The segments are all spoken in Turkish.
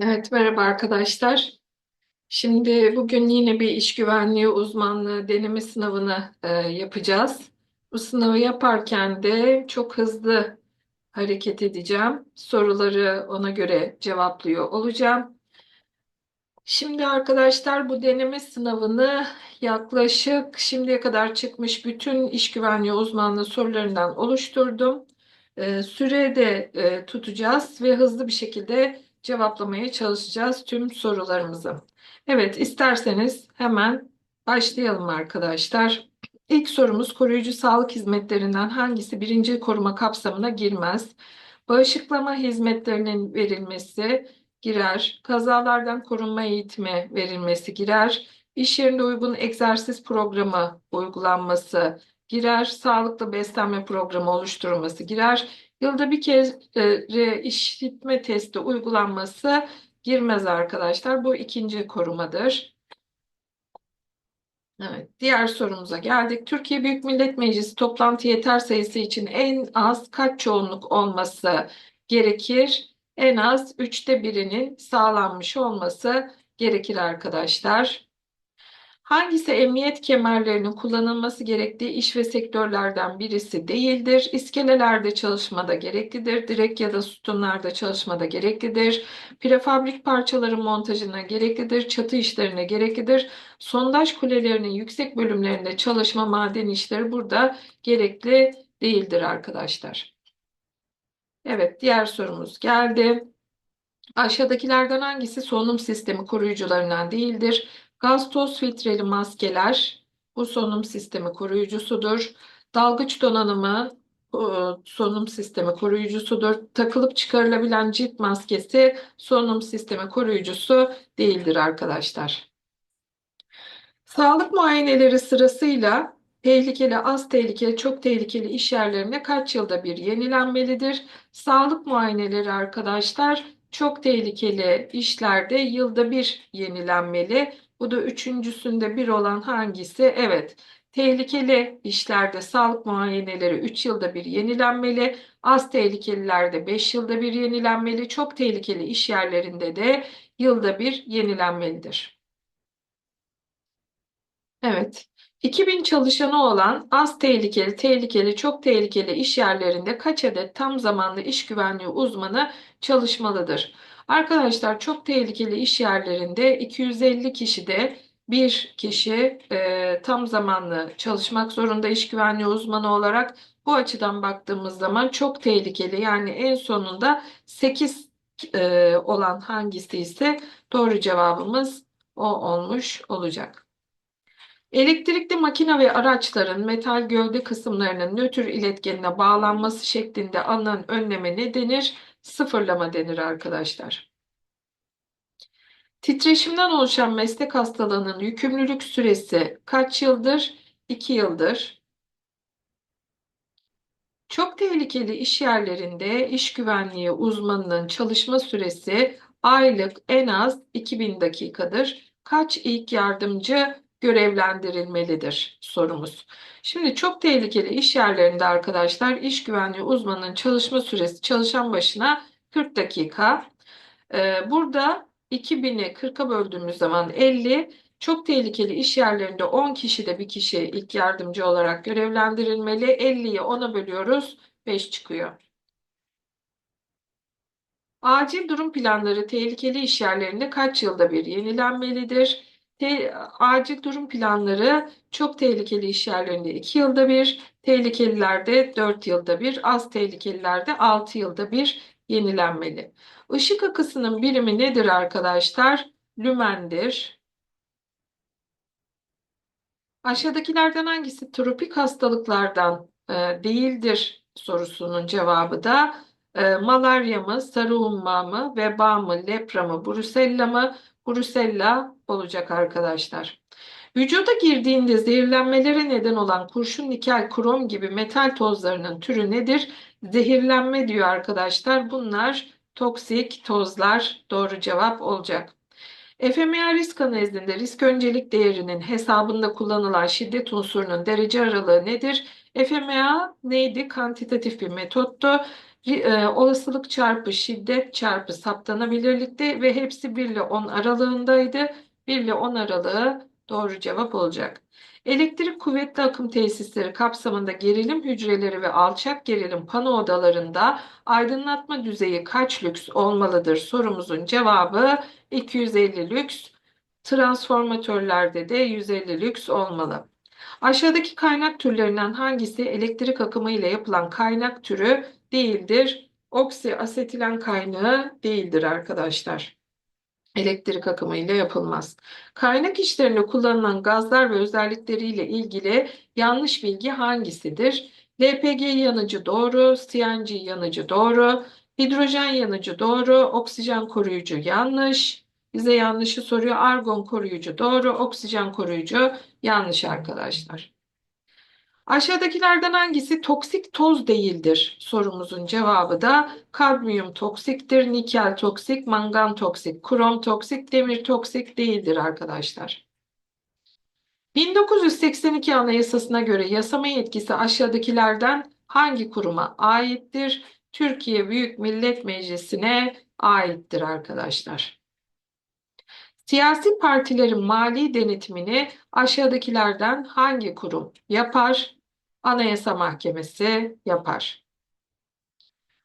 Evet, merhaba arkadaşlar. Şimdi bugün yine bir iş güvenliği uzmanlığı deneme sınavını e, yapacağız. Bu sınavı yaparken de çok hızlı hareket edeceğim. Soruları ona göre cevaplıyor olacağım. Şimdi arkadaşlar bu deneme sınavını yaklaşık şimdiye kadar çıkmış bütün iş güvenliği uzmanlığı sorularından oluşturdum. E, sürede tutacağız ve hızlı bir şekilde cevaplamaya çalışacağız tüm sorularımızı. Evet, isterseniz hemen başlayalım arkadaşlar. İlk sorumuz koruyucu sağlık hizmetlerinden hangisi birinci koruma kapsamına girmez? Bağışıklama hizmetlerinin verilmesi girer. Kazalardan korunma eğitimi verilmesi girer. İş yerinde uygun egzersiz programı uygulanması girer. Sağlıklı beslenme programı oluşturulması girer. Yılda bir kez e, işitme testi uygulanması girmez arkadaşlar. Bu ikinci korumadır. Evet, diğer sorumuza geldik. Türkiye Büyük Millet Meclisi toplantı yeter sayısı için en az kaç çoğunluk olması gerekir? En az üçte birinin sağlanmış olması gerekir arkadaşlar. Hangisi emniyet kemerlerinin kullanılması gerektiği iş ve sektörlerden birisi değildir? İskelelerde çalışmada gereklidir. Direk ya da sütunlarda çalışmada gereklidir. Prefabrik parçaların montajına gereklidir. Çatı işlerine gereklidir. Sondaj kulelerinin yüksek bölümlerinde çalışma maden işleri burada gerekli değildir arkadaşlar. Evet, diğer sorumuz geldi. Aşağıdakilerden hangisi solunum sistemi koruyucularından değildir? Gaz toz filtreli maskeler bu solunum sistemi koruyucusudur. Dalgıç donanımı e, solunum sistemi koruyucusudur. Takılıp çıkarılabilen cilt maskesi solunum sistemi koruyucusu değildir arkadaşlar. Sağlık muayeneleri sırasıyla tehlikeli, az tehlikeli, çok tehlikeli iş yerlerine kaç yılda bir yenilenmelidir? Sağlık muayeneleri arkadaşlar çok tehlikeli işlerde yılda bir yenilenmeli. Bu da üçüncüsünde bir olan hangisi? Evet. Tehlikeli işlerde sağlık muayeneleri 3 yılda bir yenilenmeli. Az tehlikelilerde 5 yılda bir yenilenmeli. Çok tehlikeli iş yerlerinde de yılda bir yenilenmelidir. Evet. 2000 çalışanı olan az tehlikeli, tehlikeli, çok tehlikeli iş yerlerinde kaç adet tam zamanlı iş güvenliği uzmanı çalışmalıdır? Arkadaşlar çok tehlikeli iş yerlerinde 250 kişide bir kişi e, tam zamanlı çalışmak zorunda iş güvenliği uzmanı olarak. Bu açıdan baktığımız zaman çok tehlikeli yani en sonunda 8 e, olan hangisi ise doğru cevabımız o olmuş olacak. Elektrikli makine ve araçların metal gövde kısımlarının nötr iletkenine bağlanması şeklinde alınan önleme ne denir? Sıfırlama denir arkadaşlar. Titreşimden oluşan meslek hastalığının yükümlülük süresi kaç yıldır? 2 yıldır. Çok tehlikeli iş yerlerinde iş güvenliği uzmanının çalışma süresi aylık en az 2000 dakikadır. Kaç ilk yardımcı görevlendirilmelidir sorumuz. Şimdi çok tehlikeli iş yerlerinde arkadaşlar iş güvenliği uzmanının çalışma süresi çalışan başına 40 dakika. Ee, burada 2000'i 40'a böldüğümüz zaman 50. Çok tehlikeli iş yerlerinde 10 kişi de bir kişi ilk yardımcı olarak görevlendirilmeli. 50'yi 10'a bölüyoruz 5 çıkıyor. Acil durum planları tehlikeli iş yerlerinde kaç yılda bir yenilenmelidir? Te acil durum planları çok tehlikeli iş yerlerinde 2 yılda bir, tehlikelilerde 4 yılda bir, az tehlikelilerde 6 yılda bir yenilenmeli. Işık akısının birimi nedir arkadaşlar? Lümendir. Aşağıdakilerden hangisi tropik hastalıklardan e, değildir sorusunun cevabı da e, malarya mı, sarı humma mı, veba mı, lepra mı, brusella mı? Brusella olacak arkadaşlar. Vücuda girdiğinde zehirlenmelere neden olan kurşun, nikel, krom gibi metal tozlarının türü nedir? Zehirlenme diyor arkadaşlar. Bunlar toksik tozlar doğru cevap olacak. FMA risk analizinde risk öncelik değerinin hesabında kullanılan şiddet unsurunun derece aralığı nedir? FMA neydi? Kantitatif bir metottu. E, olasılık çarpı şiddet çarpı saptanabilirlikte ve hepsi 1 ile 10 aralığındaydı. 1 ile 10 aralığı doğru cevap olacak. Elektrik kuvvetli akım tesisleri kapsamında gerilim hücreleri ve alçak gerilim pano odalarında aydınlatma düzeyi kaç lüks olmalıdır sorumuzun cevabı 250 lüks. Transformatörlerde de 150 lüks olmalı. Aşağıdaki kaynak türlerinden hangisi elektrik akımı ile yapılan kaynak türü değildir? Oksi asetilen kaynağı değildir arkadaşlar. Elektrik akımı ile yapılmaz. Kaynak işlerinde kullanılan gazlar ve özellikleriyle ilgili yanlış bilgi hangisidir? LPG yanıcı doğru, CNG yanıcı doğru, hidrojen yanıcı doğru, oksijen koruyucu yanlış. Bize yanlışı soruyor. Argon koruyucu doğru, oksijen koruyucu yanlış arkadaşlar. Aşağıdakilerden hangisi toksik toz değildir? Sorumuzun cevabı da kadmiyum toksiktir, nikel toksik, mangan toksik, krom toksik, demir toksik değildir arkadaşlar. 1982 Anayasasına göre yasama yetkisi aşağıdakilerden hangi kuruma aittir? Türkiye Büyük Millet Meclisi'ne aittir arkadaşlar. Siyasi partilerin mali denetimini aşağıdakilerden hangi kurum yapar? Anayasa Mahkemesi yapar.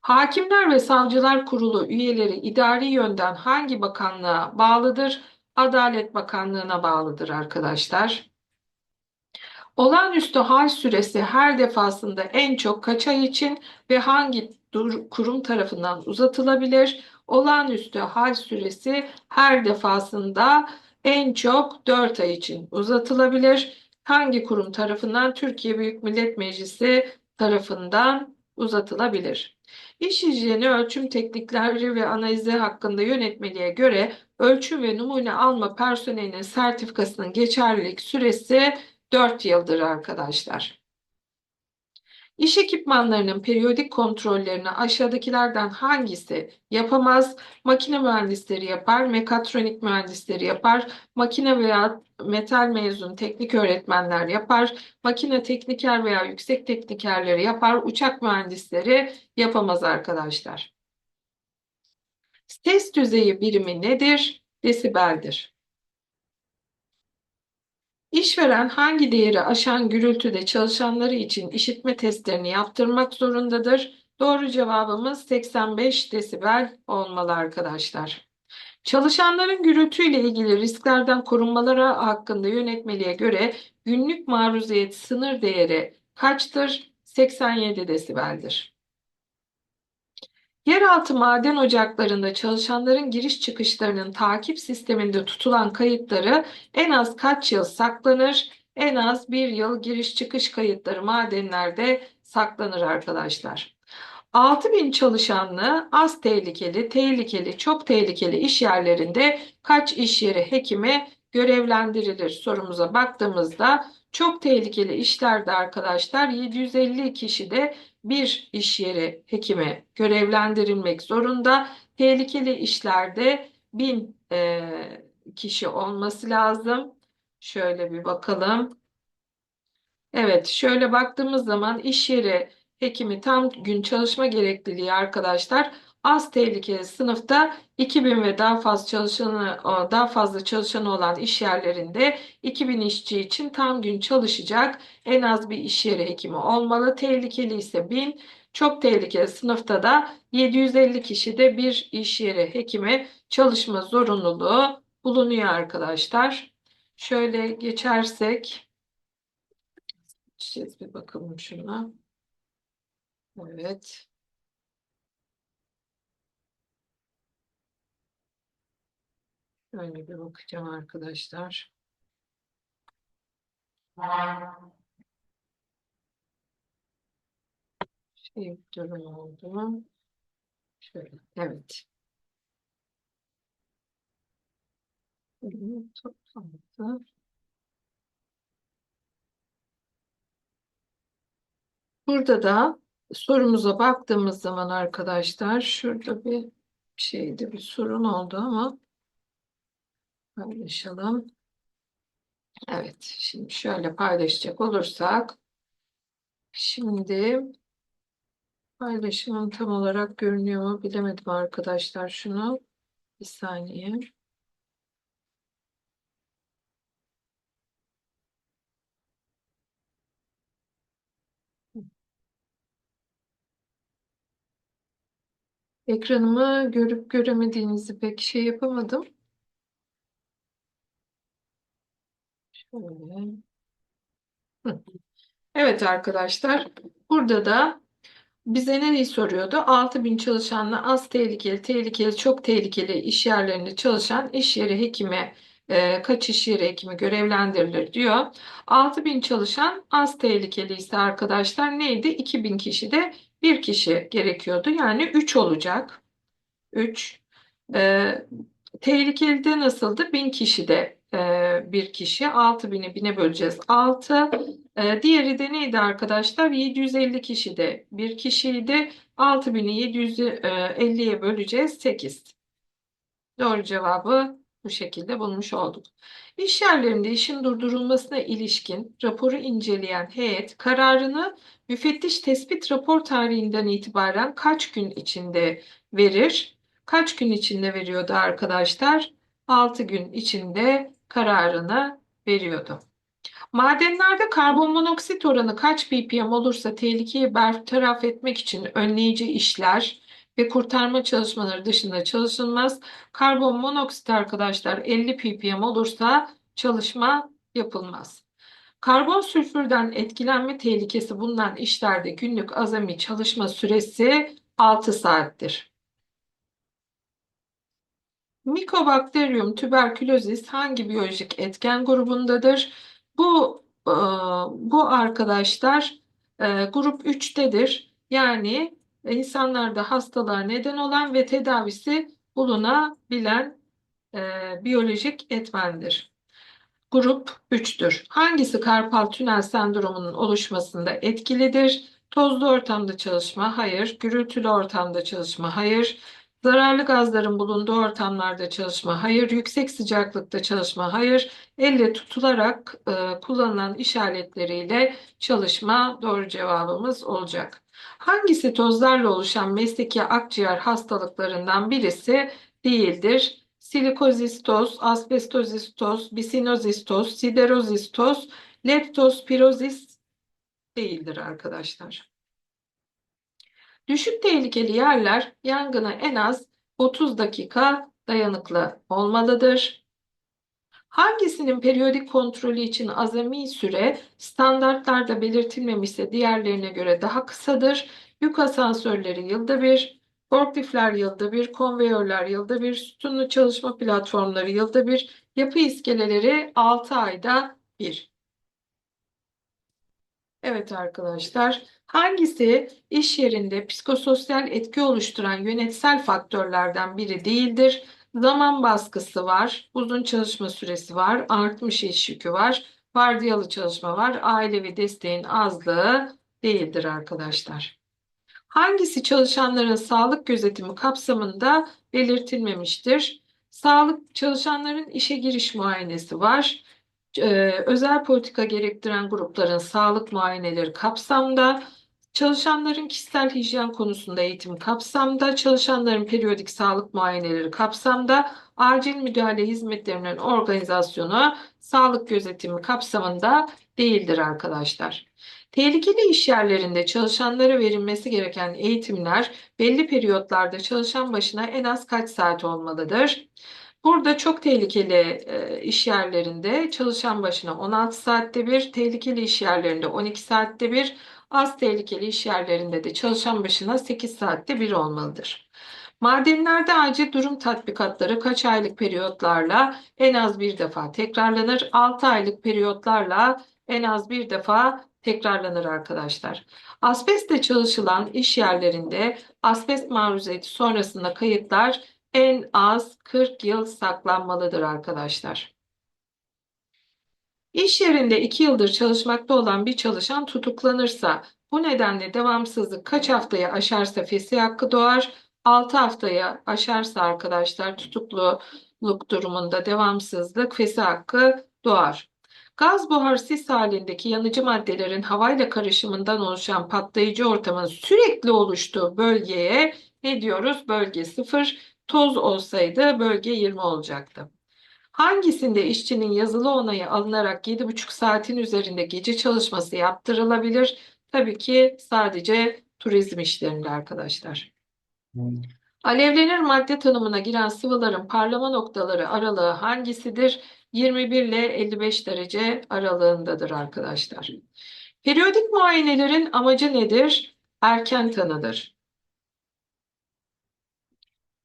Hakimler ve Savcılar Kurulu üyeleri idari yönden hangi bakanlığa bağlıdır? Adalet Bakanlığı'na bağlıdır arkadaşlar. Olağanüstü hal süresi her defasında en çok kaç ay için ve hangi kurum tarafından uzatılabilir? Olağanüstü hal süresi her defasında en çok 4 ay için uzatılabilir. Hangi kurum tarafından? Türkiye Büyük Millet Meclisi tarafından uzatılabilir. İş hijyeni ölçüm teknikleri ve analizi hakkında yönetmeliğe göre ölçüm ve numune alma personelinin sertifikasının geçerlilik süresi 4 yıldır arkadaşlar. İş ekipmanlarının periyodik kontrollerini aşağıdakilerden hangisi yapamaz? Makine mühendisleri yapar, mekatronik mühendisleri yapar, makine veya metal mezun teknik öğretmenler yapar, makine tekniker veya yüksek teknikerleri yapar, uçak mühendisleri yapamaz arkadaşlar. Ses düzeyi birimi nedir? Desibeldir. İşveren hangi değeri aşan gürültüde çalışanları için işitme testlerini yaptırmak zorundadır? Doğru cevabımız 85 desibel olmalı arkadaşlar. Çalışanların gürültüyle ilgili risklerden korunmaları hakkında yönetmeliğe göre günlük maruziyet sınır değeri kaçtır? 87 desibeldir. Yeraltı maden ocaklarında çalışanların giriş çıkışlarının takip sisteminde tutulan kayıtları en az kaç yıl saklanır? En az bir yıl giriş çıkış kayıtları madenlerde saklanır arkadaşlar. 6000 çalışanlı az tehlikeli, tehlikeli, çok tehlikeli iş yerlerinde kaç iş yeri hekimi görevlendirilir sorumuza baktığımızda çok tehlikeli işlerde arkadaşlar 750 kişi de bir iş yeri hekimi görevlendirilmek zorunda. Tehlikeli işlerde 1000 e, kişi olması lazım. Şöyle bir bakalım. Evet, şöyle baktığımız zaman iş yeri hekimi tam gün çalışma gerekliliği arkadaşlar az tehlikeli sınıfta 2000 ve daha fazla çalışanı daha fazla çalışanı olan iş yerlerinde 2000 işçi için tam gün çalışacak en az bir iş yeri hekimi olmalı. Tehlikeli ise 1000 çok tehlikeli sınıfta da 750 kişi de bir iş yeri hekimi çalışma zorunluluğu bulunuyor arkadaşlar. Şöyle geçersek bir bakalım şuna. Evet. Şöyle bir bakacağım arkadaşlar. Şey durum oldu. Şöyle, evet. Toplandı. Burada da sorumuza baktığımız zaman arkadaşlar şurada bir şeydi bir sorun oldu ama paylaşalım. Evet, şimdi şöyle paylaşacak olursak şimdi Paylaşımım tam olarak görünüyor mu bilemedim arkadaşlar şunu. Bir saniye. Ekranımı görüp göremediğinizi pek şey yapamadım. Evet arkadaşlar, burada da bize neyi soruyordu? 6000 çalışanla az tehlikeli, tehlikeli, çok tehlikeli iş yerlerinde çalışan iş yeri hekimi, e, kaç iş yeri hekimi görevlendirilir diyor. 6000 çalışan az tehlikeli ise arkadaşlar neydi? 2000 kişi de bir kişi gerekiyordu. Yani 3 olacak. 3. Ee, tehlikelide nasıldı? 1000 kişi de e, bir kişi. 6000'i 1000'e böleceğiz. 6. Ee, diğeri de neydi arkadaşlar? 750 kişi de bir kişiydi. 6000'i 750'ye böleceğiz. 8. Doğru cevabı bu şekilde bulmuş olduk. İş yerlerinde işin durdurulmasına ilişkin raporu inceleyen heyet kararını müfettiş tespit rapor tarihinden itibaren kaç gün içinde verir? Kaç gün içinde veriyordu arkadaşlar? 6 gün içinde kararını veriyordu. Madenlerde karbonmonoksit oranı kaç ppm olursa tehlikeyi bertaraf etmek için önleyici işler ve kurtarma çalışmaları dışında çalışılmaz. Karbon monoksit arkadaşlar 50 ppm olursa çalışma yapılmaz. Karbon sülfürden etkilenme tehlikesi bulunan işlerde günlük azami çalışma süresi 6 saattir. Mycobacterium tuberculosis hangi biyolojik etken grubundadır? Bu e, bu arkadaşlar e, grup 3'tedir. Yani insanlarda hastalığa neden olan ve tedavisi bulunabilen e, biyolojik etmendir. Grup 3'tür. Hangisi karpal tünel sendromunun oluşmasında etkilidir? Tozlu ortamda çalışma, hayır. Gürültülü ortamda çalışma, hayır. Zararlı gazların bulunduğu ortamlarda çalışma, hayır. Yüksek sıcaklıkta çalışma, hayır. Elle tutularak e, kullanılan iş aletleriyle çalışma doğru cevabımız olacak. Hangisi tozlarla oluşan mesleki akciğer hastalıklarından birisi değildir? Silikozistos, asbestozistos, bisinozistos, siderozistos, leptospirozis değildir arkadaşlar. Düşük tehlikeli yerler yangına en az 30 dakika dayanıklı olmalıdır. Hangisinin periyodik kontrolü için azami süre standartlarda belirtilmemişse diğerlerine göre daha kısadır? Yük asansörleri yılda bir, forkliftler yılda bir, konveyörler yılda bir, sütunlu çalışma platformları yılda bir, yapı iskeleleri 6 ayda bir. Evet arkadaşlar, hangisi iş yerinde psikososyal etki oluşturan yönetsel faktörlerden biri değildir? Zaman baskısı var, uzun çalışma süresi var, artmış iş yükü var, vardiyalı çalışma var, ailevi desteğin azlığı değildir arkadaşlar. Hangisi çalışanların sağlık gözetimi kapsamında belirtilmemiştir? Sağlık çalışanların işe giriş muayenesi var. Ee, özel politika gerektiren grupların sağlık muayeneleri kapsamda, çalışanların kişisel hijyen konusunda eğitim kapsamda, çalışanların periyodik sağlık muayeneleri kapsamda, acil müdahale hizmetlerinin organizasyonu sağlık gözetimi kapsamında değildir arkadaşlar. Tehlikeli iş yerlerinde çalışanlara verilmesi gereken eğitimler belli periyotlarda çalışan başına en az kaç saat olmalıdır? Burada çok tehlikeli e, iş yerlerinde çalışan başına 16 saatte bir, tehlikeli iş yerlerinde 12 saatte bir, az tehlikeli iş yerlerinde de çalışan başına 8 saatte bir olmalıdır. Madenlerde acil durum tatbikatları kaç aylık periyotlarla en az bir defa tekrarlanır? 6 aylık periyotlarla en az bir defa tekrarlanır arkadaşlar. Asbestle çalışılan iş yerlerinde asbest maruziyeti sonrasında kayıtlar en az 40 yıl saklanmalıdır arkadaşlar. İş yerinde 2 yıldır çalışmakta olan bir çalışan tutuklanırsa bu nedenle devamsızlık kaç haftayı aşarsa fesih hakkı doğar. 6 haftayı aşarsa arkadaşlar tutukluluk durumunda devamsızlık fesih hakkı doğar. Gaz buhar sis halindeki yanıcı maddelerin havayla karışımından oluşan patlayıcı ortamın sürekli oluştuğu bölgeye ne diyoruz? Bölge 0. Toz olsaydı bölge 20 olacaktı. Hangisinde işçinin yazılı onayı alınarak 7,5 saatin üzerinde gece çalışması yaptırılabilir? Tabii ki sadece turizm işlerinde arkadaşlar. Alevlenir madde tanımına giren sıvıların parlama noktaları aralığı hangisidir? 21 ile 55 derece aralığındadır arkadaşlar. Periyodik muayenelerin amacı nedir? Erken tanıdır.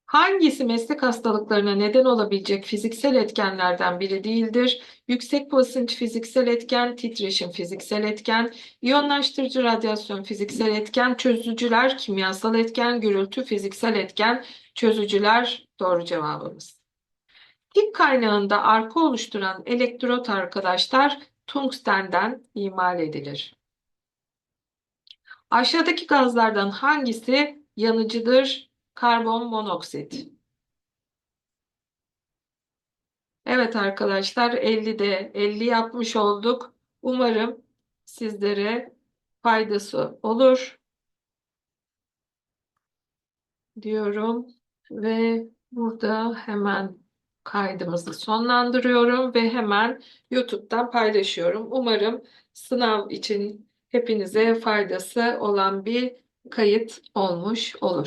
Hangisi meslek hastalıklarına neden olabilecek fiziksel etkenlerden biri değildir? Yüksek basınç fiziksel etken, titreşim fiziksel etken, iyonlaştırıcı radyasyon fiziksel etken, çözücüler kimyasal etken, gürültü fiziksel etken, çözücüler doğru cevabımız. Pik kaynağında arka oluşturan elektrot arkadaşlar tungstenden imal edilir. Aşağıdaki gazlardan hangisi yanıcıdır? Karbon monoksit. Evet arkadaşlar 50'de 50 yapmış olduk. Umarım sizlere faydası olur diyorum ve burada hemen kaydımızı sonlandırıyorum ve hemen YouTube'dan paylaşıyorum. Umarım sınav için hepinize faydası olan bir kayıt olmuş olur.